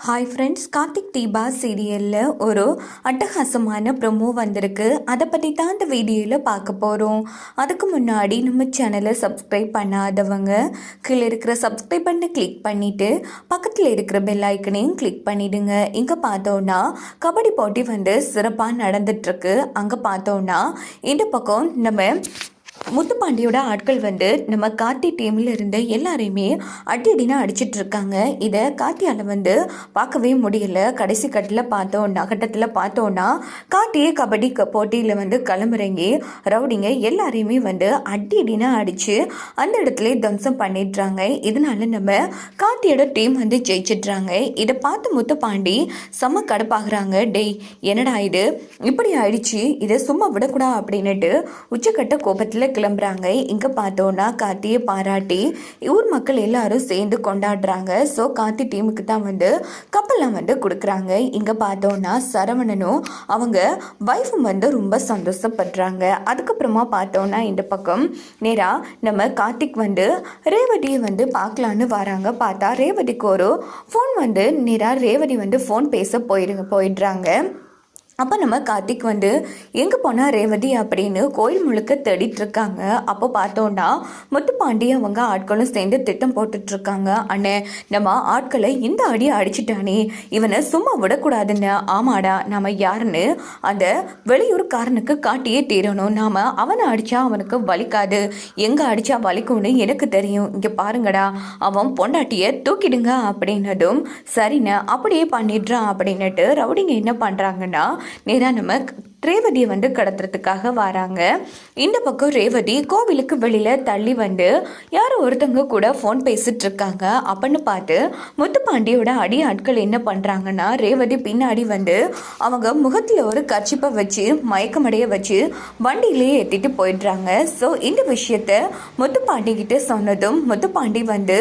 Hi friends Karthik Deepa சீரியலில் ஒரு அட்டகாசமான ப்ரொமோ வந்திருக்கு. அதை பற்றி தான் இந்த வீடியோவில் பார்க்க போகிறோம் அதுக்கு முன்னாடி நம்ம சேனலை சப்ஸ்கிரைப் பண்ணாதவங்க கீழே இருக்கிற சப்ஸ்கிரைப் பண்ணி கிளிக் பண்ணிவிட்டு பக்கத்தில் இருக்கிற பெல் ஐக்கனையும் கிளிக் பண்ணிவிடுங்க இங்கே பார்த்தோன்னா கபடி போட்டி வந்து சிறப்பாக நடந்துட்டுருக்கு அங்கே பார்த்தோன்னா இந்த பக்கம் நம்ம முத்துப்பாண்டியோட ஆட்கள் வந்து நம்ம கார்த்தி டீமில் இருந்த எல்லாரையுமே அடி அடினா அடிச்சிட்டு இருக்காங்க. இதை கார்த்தியால் வந்து பார்க்கவே முடியல. கடைசி கட்டில் பார்த்தோன்னா கட்டத்தில் பார்த்தோன்னா கார்த்தியே கபடி க போட்டியில் வந்து களமிறங்கி ரவுடிங்க எல்லாரையுமே வந்து அடி அடினா அடித்து அந்த இடத்துல தம்சம் பண்ணிடுறாங்க. இதனால நம்ம கார்த்தியோட டீம் வந்து ஜெயிச்சிடுறாங்க. இதை பார்த்து முத்துப்பாண்டி செம்ம கடுப்பாகிறாங்க. டேய் என்னடா இது? இப்படி ஆயிடுச்சு. இதை சும்மா விடக்கூடா அப்படின்னுட்டு உச்சக்கட்ட கோபத்தில் கிளம்புறாங்க. இங்கே பார்த்தோன்னா கார்த்தியை பாராட்டி ஊர் மக்கள் எல்லாரும் சேர்ந்து கொண்டாடுறாங்க. ஸோ கார்த்தி டீமுக்கு தான் வந்து கப்பல்லாம் வந்து கொடுக்குறாங்க. இங்கே பார்த்தோன்னா சரவணனும் அவங்க ஒய்ஃபும் வந்து ரொம்ப சந்தோஷப்படுறாங்க. அதுக்கப்புறமா பார்த்தோன்னா இந்த பக்கம் நேராக நம்ம கார்த்திக் வந்து ரேவதியை வந்து பார்க்கலான்னு வராங்க. பார்த்தா ரேவதிக்கு ஒரு ஃபோன் வந்து நேராக ரேவதி வந்து ஃபோன் பேச போயிரு போயிடுறாங்க. அப்போ நம்ம கார்த்திக் வந்து எங்கே போனால் ரேவதி? அப்படின்னு கோயில் முழுக்க தேடிட்டுருக்காங்க. அப்போ பார்த்தோன்னா முத்துப்பாண்டி அவங்க ஆட்களும் சேர்ந்து திட்டம் போட்டுட்டு இருக்காங்க அண்ணே நம்ம ஆட்களை இந்த அடியை அடிச்சிட்டானே. இவனை சும்மா விடக்கூடாதுன்னு. ஆமாடா நம்ம யாருன்னு அந்த வெளியூர்காரனுக்கு காட்டியே தீரணும். நாம் அவனை அடித்தா அவனுக்கு வலிக்காது. எங்கே அடித்தா வலிக்கும்னு எனக்கு தெரியும். இங்கே பாருங்கடா அவன் பொண்டாட்டியை தூக்கிடுங்க அப்படின்னதும் சரிண்ணே அப்படியே பண்ணிடுறான் அப்படின்னுட்டு ரவுடிங்க என்ன பண்ணுறாங்கன்னா நேராக நம்ம ரேவதியை வந்து கடத்துறதுக்காக வராங்க. இந்த பக்கம் ரேவதி கோவிலுக்கு வெளியில் தள்ளி வந்து யாரோ ஒருத்தவங்க கூட ஃபோன் பேசிட்டு இருக்காங்க. அப்படின்னு பார்த்து முத்துப்பாண்டியோட அடி ஆட்கள் என்ன பண்ணுறாங்கன்னா ரேவதி பின்னாடி வந்து அவங்க முகத்தில் ஒரு கர்ச்சிப்பை வச்சு மயக்கமடைய வச்சு வண்டியிலேயே ஏற்றிட்டு போயிடுறாங்க. ஸோ இந்த விஷயத்த முத்துப்பாண்டி கிட்ட சொன்னதும் முத்துப்பாண்டி வந்து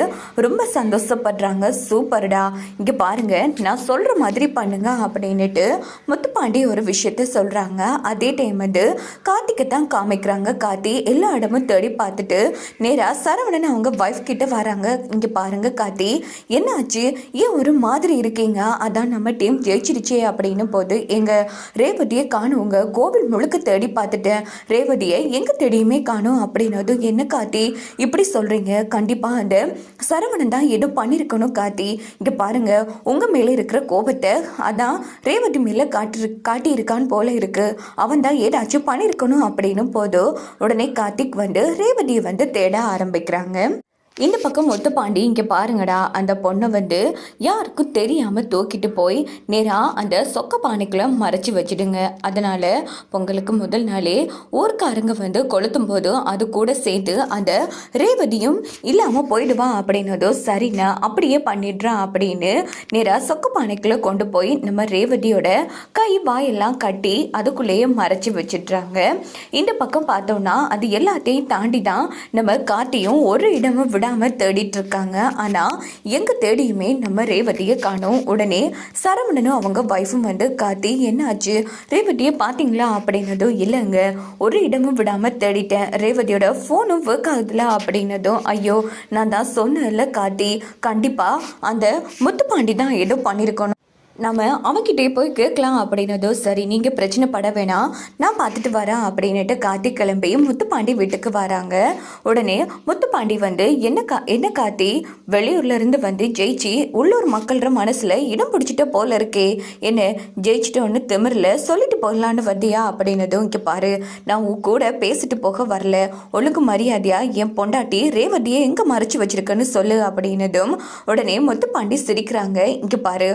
ரொம்ப சந்தோஷப்படுறாங்க. சூப்பர்டா. இங்கே பாருங்க நான் சொல்கிற மாதிரி பண்ணுங்க அப்படின்னுட்டு முத்துப்பாண்டி ஒரு விஷயத்த சொல்கிறாங்க அதே டைம் வந்து கார்த்திகை தான் காமிக்கிறாங்க. கார்த்தி எல்லா இடமும் தேடி பார்த்துட்டு நேராக சரவணன் அவங்க ஒய்ஃப் கிட்ட வராங்க. இங்கே பாருங்க கார்த்தி என்னாச்சு? ஏன் ஒரு மாதிரி இருக்கீங்க? அதான் நம்ம டீம் ஜெயிச்சிருச்சே அப்படின்னு போது எங்கள் ரேவதியை காணுங்க. கோவில் முழுக்க தேடி பார்த்துட்டேன். ரேவதியை எங்கே தேடியுமே காணும் அப்படின்னது என்ன கார்த்தி இப்படி சொல்கிறீங்க கண்டிப்பாக அந்த சரவணன் தான் ஏதோ பண்ணியிருக்கணும் கார்த்தி. இங்கே பாருங்கள் உங்கள் மேலே இருக்கிற கோபத்தை அதான் ரேவதி மேலே காட்டு காட்டியிருக்கான்னு போல இருக்கு. அவன் தான் ஏதாச்சும் பண்ணியிருக்கணும் அப்படின்னு போது உடனே கார்த்திக் வந்து ரேவதியை வந்து தேட ஆரம்பிக்கிறாங்க. இந்த பக்கம் முத்துப்பாண்டி இங்கே பாருங்கடா. அந்த பொண்ணை வந்து யாருக்கும் தெரியாமல் தூக்கிட்டு போய் நேராக அந்த சொக்க பானைக்குள்ள மறைச்சி வச்சிடுங்க. அதனால் பொங்கலுக்கு முதல் நாளே ஊர்க்காரங்க வந்து கொளுத்தும் போது அது கூட சேர்த்து அந்த ரேவதியும் இல்லாமல் போயிடுவா அப்படின்னதோ சரிண்ணா அப்படியே பண்ணிடுறான் அப்படின்னு நேராக சொக்க பானைக்குள்ளே கொண்டு போய் நம்ம ரேவதியோட கை வாயெல்லாம் கட்டி அதுக்குள்ளேயே மறைச்சி வச்சிடுறாங்க. இந்த பக்கம் பார்த்தோம்னா அது எல்லாத்தையும் தாண்டி தான் நம்ம காட்டியும் ஒரு இடமும் விட விடாமல் தேடிட்டு இருக்காங்க. ஆனால் எங்கே தேடியுமே நம்ம ரேவதியை காணோம். உடனே சரவணனும் அவங்க ஒய்ஃபும் வந்து காத்தி என்னாச்சு? ரேவதியை பார்த்தீங்களா? அப்படின்னதும் இல்லைங்க. ஒரு இடமும் விடாமல் தேடிட்டேன். ரேவதியோட ஃபோனும் ஒர்க் ஆகுதுல அப்படின்னதும் ஐயோ நான் தான் சொன்னேன்ல காத்தி கண்டிப்பாக அந்த முத்துப்பாண்டி தான் ஏதோ பண்ணியிருக்கணும் நம்ம அவன்கிட்டே போய் கேட்கலாம் அப்படின்னதோ சரி நீங்கள் பிரச்சனை பட வேணாம். நான் பார்த்துட்டு வரேன் அப்படின்னுட்டு கார்த்தி கிளம்பி முத்துப்பாண்டி வீட்டுக்கு வராங்க. உடனே முத்துப்பாண்டி வந்து என்ன கா என்ன கார்த்தி? வெளியூர்ல இருந்து வந்து ஜெயிச்சு உள்ளூர் மக்கள்கிற மனசில் இடம் பிடிச்சிட்ட போல இருக்கே. என்ன ஜெயிச்சிட்டோன்னு திமிரில் சொல்லிட்டு போகலான்னு வந்தியா? அப்படின்னதும் இங்கே பாரு நான் உன் கூட பேசிட்டு போக வரல. ஒழுங்கு மரியாதையா என் பொண்டாட்டி ரேவதியை எங்கே மறைச்சி வச்சிருக்கன்னு சொல்லு அப்படின்னதும் உடனே முத்துப்பாண்டி சிரிக்கிறாங்க. இங்கே பாரு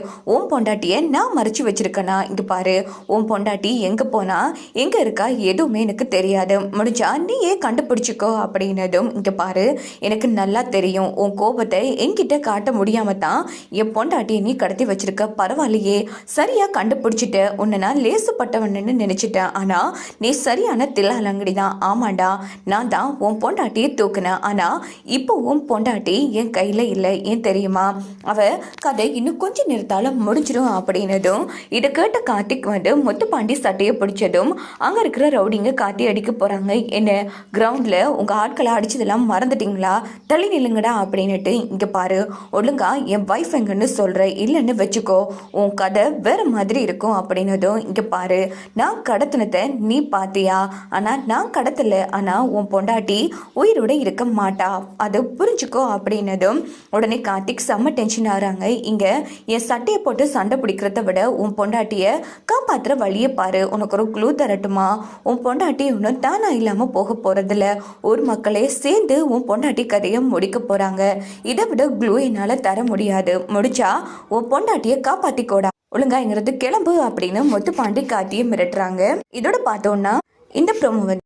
பொண்டாட்டி பொண்டாட்டியை நான் மறைச்சு வச்சிருக்கேனா? இங்கே பாரு உன் பொண்டாட்டி எங்கே போனா? எங்கே இருக்கா? எதுவுமே எனக்கு தெரியாது. முடிஞ்சா நீ ஏன் கண்டுபிடிச்சிக்கோ அப்படின்னதும் இங்கே பாரு எனக்கு நல்லா தெரியும். உன் கோபத்தை என்கிட்ட காட்ட முடியாம தான் என் பொண்டாட்டியை நீ கடத்தி வச்சிருக்க. பரவாயில்லையே சரியாக கண்டுபிடிச்சிட்ட. உன்னை நான் லேசுப்பட்டவன்னு நினச்சிட்டேன். ஆனால் நீ சரியான தில்லாலங்கடி தான் ஆமாண்டா நான் தான் உன் பொண்டாட்டியை தூக்குனேன். ஆனால் இப்போ உன் பொண்டாட்டி என் கையில் இல்லை. ஏன் தெரியுமா? அவ கதை இன்னும் கொஞ்சம் நேரத்தால் முடிஞ்சிடும் அப்படின்னதும் இதை கேட்ட கார்த்திக் வந்து முத்துப்பாண்டி சட்டையை பிடிச்சதும் அங்கே இருக்கிற ரவுடிங்க காட்டி அடிக்க போகிறாங்க என்ன கிரவுண்டில் உங்கள் ஆட்களை அடிச்சதெல்லாம் மறந்துட்டீங்களா? தள்ளி நில்லுங்கடா அப்படின்னுட்டு இங்கே பாரு ஒழுங்கா என் ஒய்ஃப் எங்கன்னு சொல்கிற இல்லைன்னு வச்சுக்கோ உன் கதை வேற மாதிரி இருக்கும் அப்படின்னதும் இங்கே பாரு நான் கடத்தினத்தை நீ பார்த்தியா? ஆனால் நான் கடத்தல ஆனால் உன் பொண்டாட்டி உயிரோட இருக்க மாட்டா. அது புரிஞ்சுக்கோ அப்படின்னதும் உடனே கார்த்திக் செம்ம டென்ஷன் ஆகிறாங்க. இங்கே என் சட்டையை போட்டு சண்டை பிடிக்கிறத விட உன் பொண்டாட்டியை காப்பாற்றுற வழியை பாரு. உனக்கு ஒரு குழு தரட்டுமா? உன் பொண்டாட்டி இன்னும் தானா இல்லாமல் போக போகிறதில்ல ஒரு மக்களே சேர்ந்து உன் பொண்டாட்டி கதையை முடிக்க போகிறாங்க இதை விட க்ளூ என்னால் தர முடியாது. முடிச்சா உன் பொண்டாட்டியை காப்பாற்றிக்கோடா ஒழுங்கா எங்கிறது கிளம்பு அப்படின்னு முத்துப்பாண்டி காட்டியை மிரட்டுறாங்க. இதோட பார்த்தோன்னா இந்த ப்ரோமோ